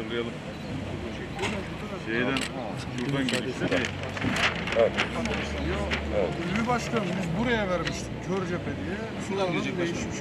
hatırlayalım. Şeyden, şuradan gelişti. Evet. evet. Ünlü başkanım biz buraya vermiştik Körcep'e diye. Sularımız değişmiş.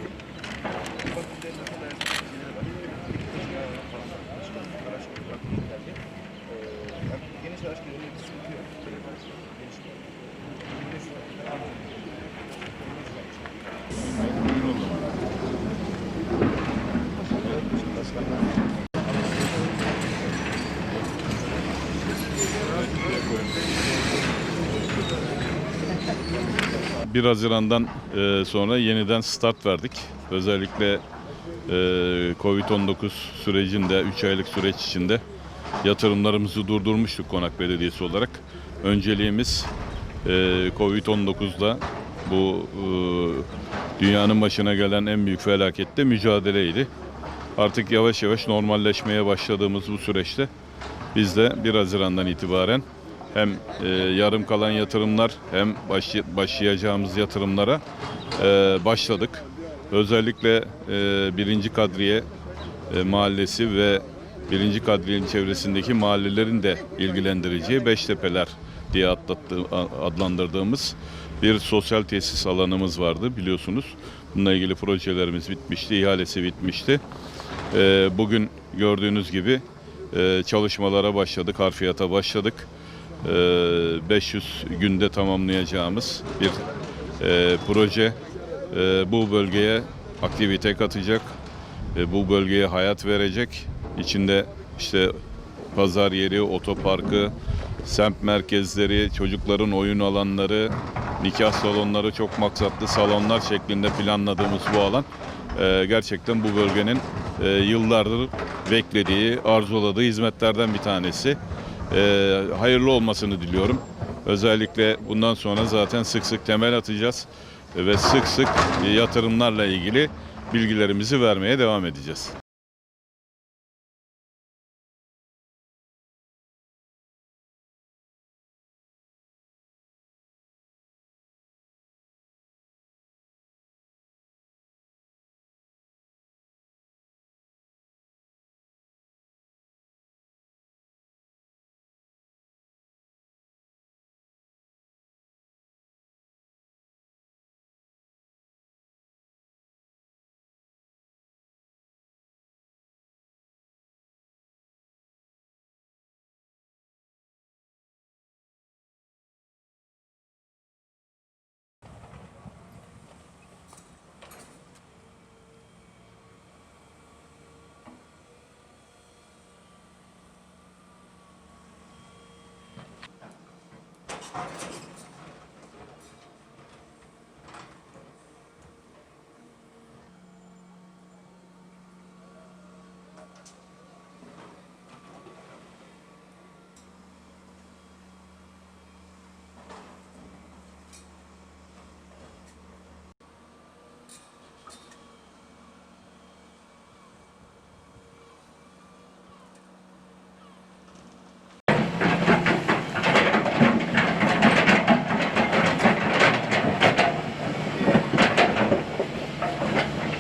1 Haziran'dan e, sonra yeniden start verdik. Özellikle e, Covid-19 sürecinde 3 aylık süreç içinde yatırımlarımızı durdurmuştuk Konak Belediyesi olarak. Önceliğimiz e, Covid-19'da bu dünyanın başına gelen en büyük felakette mücadeleydi. Artık yavaş yavaş normalleşmeye başladığımız bu süreçte biz de 1 Haziran'dan itibaren hem e, yarım kalan yatırımlar hem başlay- başlayacağımız yatırımlara e, başladık. Özellikle e, birinci kadriye e, mahallesi ve birinci kadriyenin çevresindeki mahallelerin de ilgilendireceği Beştepeler diye atlattı, adlandırdığımız bir sosyal tesis alanımız vardı biliyorsunuz. Bununla ilgili projelerimiz bitmişti, ihalesi bitmişti. E, bugün gördüğünüz gibi e, çalışmalara başladık, harfiyata başladık. E, 500 günde tamamlayacağımız bir e, proje. E, bu bölgeye aktivite katacak, bu bölgeye hayat verecek. İçinde işte pazar yeri, otoparkı, semt merkezleri, çocukların oyun alanları, nikah salonları, çok maksatlı salonlar şeklinde planladığımız bu alan e, gerçekten bu bölgenin e, yıllardır beklediği, arzuladığı hizmetlerden bir tanesi. E, hayırlı olmasını diliyorum. Özellikle bundan sonra zaten sık sık temel atacağız ve sık sık yatırımlarla ilgili bilgilerimizi vermeye devam edeceğiz.